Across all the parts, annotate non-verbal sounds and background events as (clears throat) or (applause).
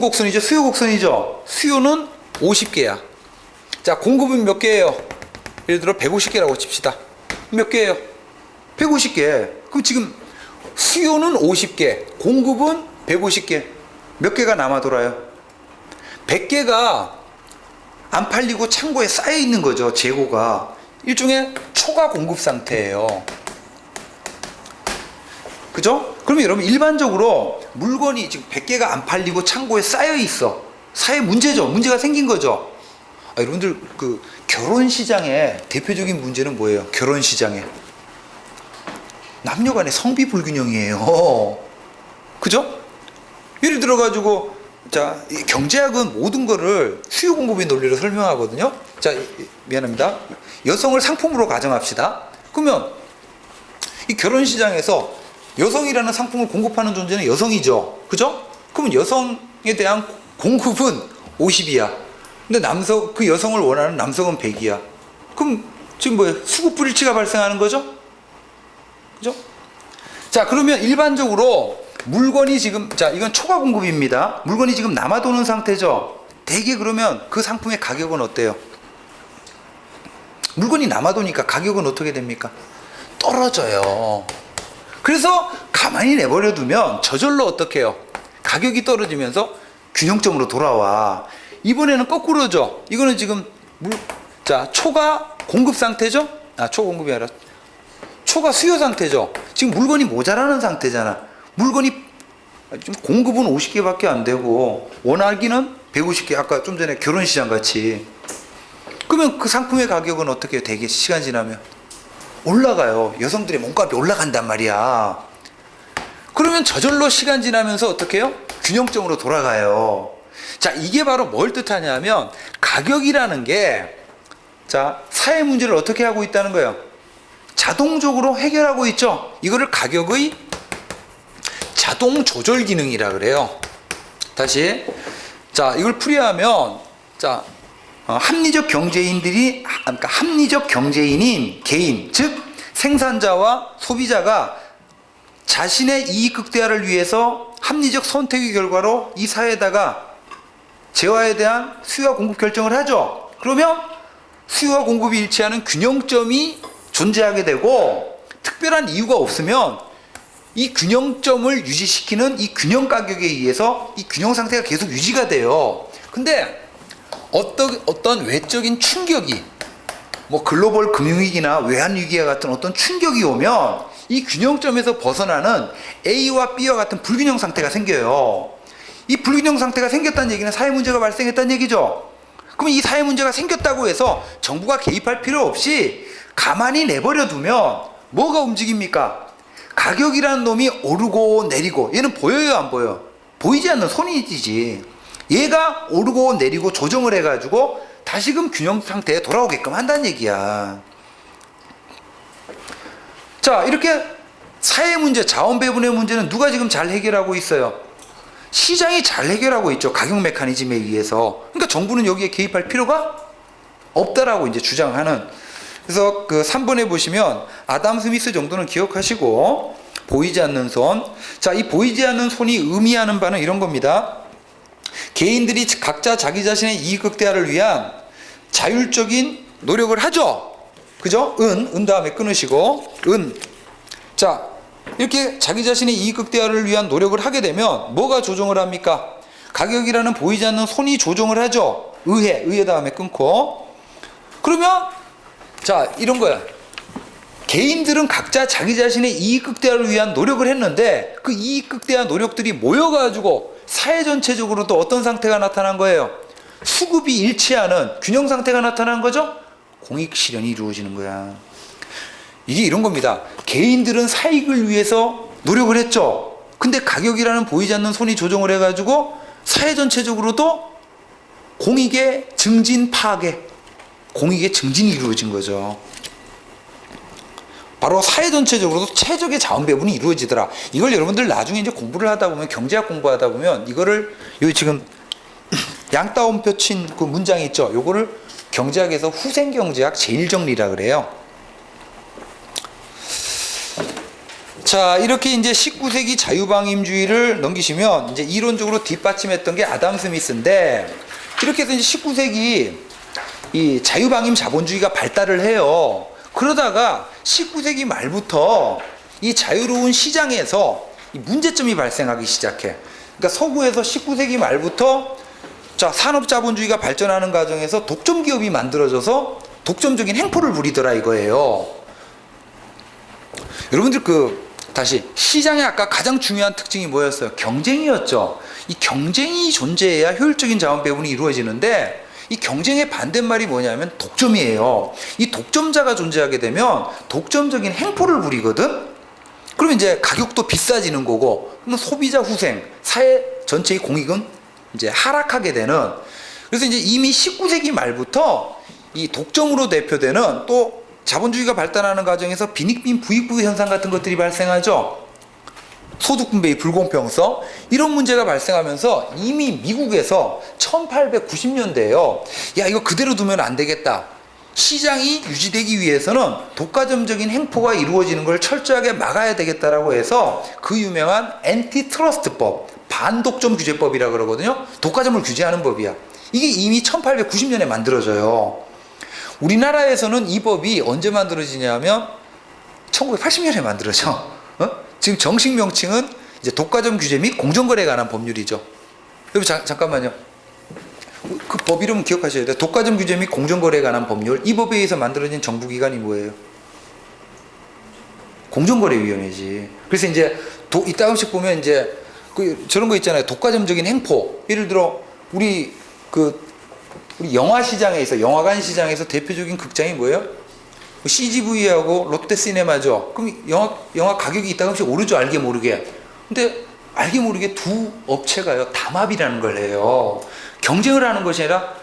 곡선이죠. 수요 곡선이죠. 수요는 50개야. 자, 공급은 몇 개예요? 예를 들어 150개라고 칩시다. 몇 개예요? 150개. 그럼 지금 수요는 50개, 공급은 150개. 몇 개가 남아 돌아요? 100개가 안 팔리고 창고에 쌓여 있는 거죠. 재고가. 일종의 초과 공급 상태예요. 그죠? 그러면 여러분 일반적으로 물건이 지금 100개가 안 팔리고 창고에 쌓여 있어. 사회 문제죠. 문제가 생긴 거죠. 아, 여러분들 그 결혼 시장의 대표적인 문제는 뭐예요? 결혼 시장에 남녀 간의 성비 불균형이에요. (laughs) 그죠? 예를 들어 가지고 자, 이 경제학은 모든 거를 수요 공급의 논리로 설명하거든요. 자, 이- 미안합니다. 여성을 상품으로 가정합시다. 그러면 이 결혼 시장에서 여성이라는 상품을 공급하는 존재는 여성이죠. 그죠? 그러면 여성에 대한 공급은 50이야. 근데 남성, 그 여성을 원하는 남성은 100이야. 그럼 지금 뭐예요? 수급 불일치가 발생하는 거죠? 그죠? 자, 그러면 일반적으로 물건이 지금, 자, 이건 초과 공급입니다. 물건이 지금 남아도는 상태죠? 대개 그러면 그 상품의 가격은 어때요? 물건이 남아도니까 가격은 어떻게 됩니까? 떨어져요. 그래서 가만히 내버려 두면 저절로 어떻게 해요? 가격이 떨어지면서 균형점으로 돌아와. 이번에는 거꾸로죠. 이거는 지금 물, 자, 초가 공급 상태죠? 아, 초공급이 아니라 초가 수요 상태죠. 지금 물건이 모자라는 상태잖아. 물건이 지금 공급은 50개밖에 안 되고 원하기는 150개. 아까 좀 전에 결혼시장 같이. 그러면 그 상품의 가격은 어떻게? 되게 시간 지나면 올라가요. 여성들의 몸값이 올라간단 말이야. 그러면 저절로 시간 지나면서 어떻게 해요? 균형점으로 돌아가요. 자, 이게 바로 뭘 뜻하냐면 가격이라는 게 자, 사회 문제를 어떻게 하고 있다는 거예요? 자동적으로 해결하고 있죠. 이거를 가격의 자동 조절 기능이라 그래요. 다시 자, 이걸 풀이하면 자, 어, 합리적 경제인들이 아, 그러니까 합리적 경제인인 개인 즉 생산자와 소비자가 자신의 이익 극대화를 위해서 합리적 선택의 결과로 이 사회에다가 재화에 대한 수요와 공급 결정을 하죠. 그러면 수요와 공급이 일치하는 균형점이 존재하게 되고 특별한 이유가 없으면 이 균형점을 유지시키는 이 균형 가격에 의해서 이 균형 상태가 계속 유지가 돼요. 근데 어떤 어떤 외적인 충격이 뭐 글로벌 금융위기나 외환위기와 같은 어떤 충격이 오면 이 균형점에서 벗어나는 A와 B와 같은 불균형 상태가 생겨요. 이 불균형 상태가 생겼다는 얘기는 사회 문제가 발생했다는 얘기죠. 그러면 이 사회 문제가 생겼다고 해서 정부가 개입할 필요 없이 가만히 내버려 두면 뭐가 움직입니까? 가격이라는 놈이 오르고 내리고 얘는 보여요 안 보여? 보이지 않는 손이지. 얘가 오르고 내리고 조정을 해가지고 다시금 균형 상태에 돌아오게끔 한다는 얘기야. 자, 이렇게 사회 문제, 자원 배분의 문제는 누가 지금 잘 해결하고 있어요? 시장이 잘 해결하고 있죠. 가격 메커니즘에 의해서. 그러니까 정부는 여기에 개입할 필요가 없다라고 이제 주장하는. 그래서 그 3번에 보시면 아담 스미스 정도는 기억하시고 보이지 않는 손. 자, 이 보이지 않는 손이 의미하는 바는 이런 겁니다. 개인들이 각자 자기 자신의 이익 극대화를 위한 자율적인 노력을 하죠. 그죠? 은, 은 다음에 끊으시고, 은. 자, 이렇게 자기 자신의 이익 극대화를 위한 노력을 하게 되면 뭐가 조정을 합니까? 가격이라는 보이지 않는 손이 조정을 하죠. 의회, 의회 다음에 끊고. 그러면, 자, 이런 거야. 개인들은 각자 자기 자신의 이익 극대화를 위한 노력을 했는데 그 이익 극대화 노력들이 모여가지고 사회 전체적으로 또 어떤 상태가 나타난 거예요? 수급이 일치하는 균형 상태가 나타난 거죠? 공익 실현이 이루어지는 거야. 이게 이런 겁니다. 개인들은 사익을 위해서 노력을 했죠. 근데 가격이라는 보이지 않는 손이 조정을 해가지고 사회 전체적으로도 공익의 증진 파괴, 공익의 증진이 이루어진 거죠. 바로 사회 전체적으로도 최적의 자원 배분이 이루어지더라. 이걸 여러분들 나중에 이제 공부를 하다 보면 경제학 공부하다 보면 이거를 여기 지금 (clears throat) 양따옴표 친 그 문장이 있죠. 요거를 경제학에서 후생 경제학 제일 정리라 그래요. 자, 이렇게 이제 19세기 자유방임주의를 넘기시면 이제 이론적으로 뒷받침했던 게 아담 스미스인데 이렇게 해서 이제 19세기 이 자유방임 자본주의가 발달을 해요. 그러다가 19세기 말부터 이 자유로운 시장에서 이 문제점이 발생하기 시작해. 그러니까 서구에서 19세기 말부터 자, 산업 자본주의가 발전하는 과정에서 독점 기업이 만들어져서 독점적인 행포를 부리더라 이거예요. 여러분들 그 다시 시장의 아까 가장 중요한 특징이 뭐였어요? 경쟁이었죠. 이 경쟁이 존재해야 효율적인 자원 배분이 이루어지는데 이 경쟁의 반대말이 뭐냐면 독점이에요. 이 독점자가 존재하게 되면 독점적인 행포를 부리거든. 그러면 이제 가격도 비싸지는 거고, 그러면 소비자 후생, 사회 전체의 공익은 이제 하락하게 되는. 그래서 이제 이미 19세기 말부터 이 독점으로 대표되는 또 자본주의가 발달하는 과정에서 빈익빈 부익부 현상 같은 것들이 발생하죠. 소득 분배의 불공평성 이런 문제가 발생하면서 이미 미국에서 1890년대에요. 야 이거 그대로 두면 안 되겠다. 시장이 유지되기 위해서는 독과점적인 행포가 이루어지는 걸 철저하게 막아야 되겠다라고 해서 그 유명한 엔티트러스트법 반독점 규제법이라 그러거든요. 독과점을 규제하는 법이야. 이게 이미 1890년에 만들어져요. 우리나라에서는 이 법이 언제 만들어지냐면 1980년에 만들어져. 어? 지금 정식 명칭은 이제 독과점 규제 및 공정거래에 관한 법률이죠. 여러분 자, 잠깐만요. 그 법 이름 기억하셔야 돼요. 독과점 규제 및 공정거래에 관한 법률. 이 법에 의해서 만들어진 정부기관이 뭐예요? 공정거래위원회지. 그래서 이제 도, 이따 음식 보면 이제 그 저런 거 있잖아요. 독과점적인 행포. 예를 들어 우리 그 우리 영화 시장에서 영화관 시장에서 대표적인 극장이 뭐예요? CGV하고 롯데시네마죠. 그럼 영화 영화 가격이 이따금씩 오르죠. 알게 모르게. 근데 알게 모르게 두 업체가요 담합이라는 걸 해요. 경쟁을 하는 것이 아니라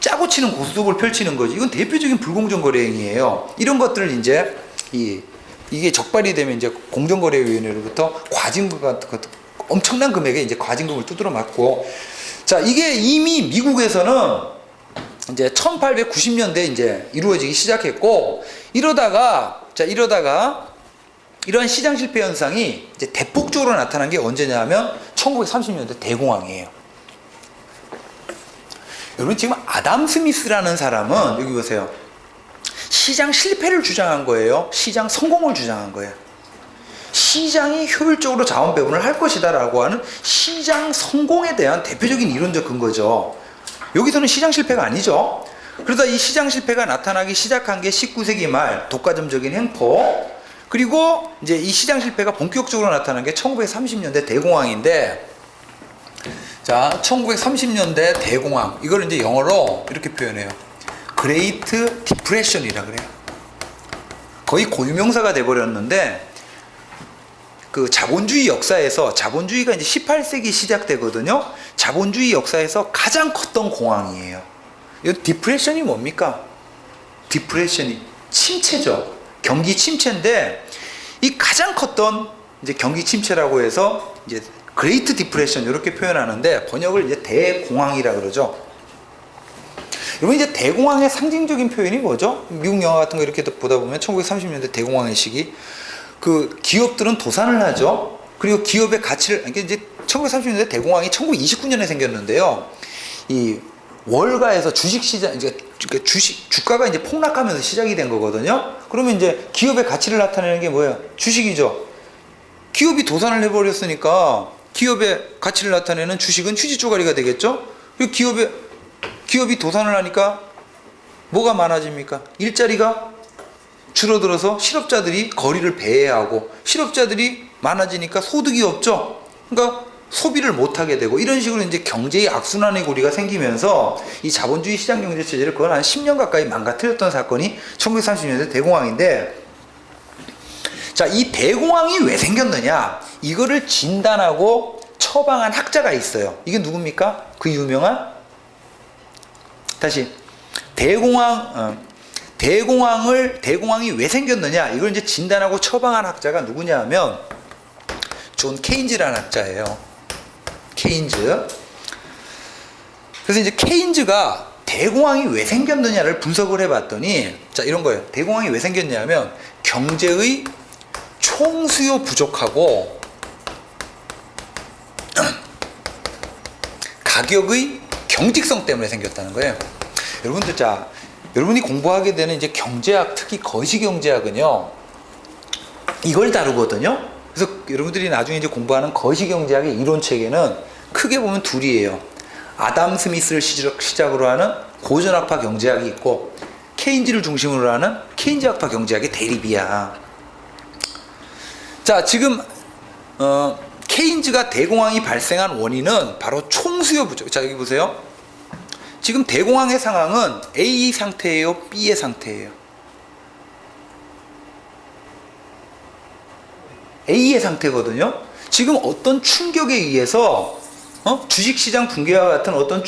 짜고 치는 고스톱을 펼치는 거지. 이건 대표적인 불공정 거래 행위예요. 이런 것들을 이제 이 이게 적발이 되면 이제 공정거래위원회로부터 과징금 같은 것 엄청난 금액의 이제 과징금을 두드러 맞고 자 이게 이미 미국에서는 이제 1890년대 이제 이루어지기 시작했고 이러다가 자 이러다가 이러한 시장 실패 현상이 이제 대폭적으로 나타난 게 언제냐면 1930년대 대공황이에요. 여러분 지금 아담 스미스라는 사람은 여기 보세요. 시장 실패를 주장한 거예요. 시장 성공을 주장한 거예요. 시장이 효율적으로 자원 배분을 할 것이다라고 하는 시장 성공에 대한 대표적인 이론적 근거죠. 여기서는 시장 실패가 아니죠. 그러다 이 시장 실패가 나타나기 시작한 게 19세기 말 독과점적인 행포 그리고 이제 이 시장 실패가 본격적으로 나타난 게 1930년대 대공황인데 자 1930년대 대공황 이걸 이제 영어로 이렇게 표현해요. 그레이트 디프레션이라 그래요. 거의 고유명사가 돼버렸는데 그 자본주의 역사에서 자본주의가 이제 18세기 시작되거든요. 자본주의 역사에서 가장 컸던 공황이에요. 이 디프레션이 뭡니까? 디프레션이 침체죠. 경기 침체인데 이 가장 컸던 이제 경기 침체라고 해서 이제 그레이트 디프레션 이렇게 표현하는데 번역을 이제 대공황이라 그러죠. 여러분 이제 대공황의 상징적인 표현이 뭐죠? 미국 영화 같은 거 이렇게 보다 보면 1930년대 대공황의 시기 그 기업들은 도산을 하죠. 그리고 기업의 가치를 이게 이제 1930년대 대공황이 1929년에 생겼는데요. 이 월가에서 주식 시장 이제 주식 주가가 이제 폭락하면서 시작이 된 거거든요. 그러면 이제 기업의 가치를 나타내는 게 뭐예요? 주식이죠. 기업이 도산을 해버렸으니까 기업의 가치를 나타내는 주식은 휴지 쪼가리가 되겠죠. 그리고 기업의 기업이 도산을 하니까 뭐가 많아집니까? 일자리가 줄어들어서 실업자들이 거리를 배회하고 실업자들이 많아지니까 소득이 없죠. 그러니까 소비를 못하게 되고 이런 식으로 이제 경제의 악순환의 고리가 생기면서 이 자본주의 시장 경제 체제를 그건 한 10년 가까이 망가뜨렸던 사건이 1930년대 대공황인데 자, 이 대공황이 왜 생겼느냐? 이거를 진단하고 처방한 학자가 있어요. 이게 누굽니까? 그 유명한 다시 대공황 어, 대공황을 대공황이 왜 생겼느냐? 이걸 이제 진단하고 처방한 학자가 누구냐면 존 케인즈라는 학자예요. 케인즈. 그래서 이제 케인즈가 대공황이 왜 생겼느냐를 분석을 해봤더니 자 이런 거예요. 대공황이 왜 생겼냐면 경제의 총수요 부족하고 가격의 경직성 때문에 생겼다는 거예요. 여러분들 자 여러분이 공부하게 되는 이제 경제학 특히 거시 경제학은요 이걸 다루거든요. 그래서 여러분들이 나중에 이제 공부하는 거시 경제학의 이론 체계는 크게 보면 둘이에요. 아담 스미스를 시작- 시작으로 하는 고전학파 경제학이 있고 케인즈를 중심으로 하는 케인즈학파 경제학의 대립이야. 자, 지금 어, 케인즈가 대공황이 발생한 원인은 바로 총수요 부족. 자, 여기 보세요. 지금 대공황의 상황은 A 상태예요, B의 상태예요. A의 상태거든요. 지금 어떤 충격에 의해서 어? 주식시장 붕괴와 같은 어떤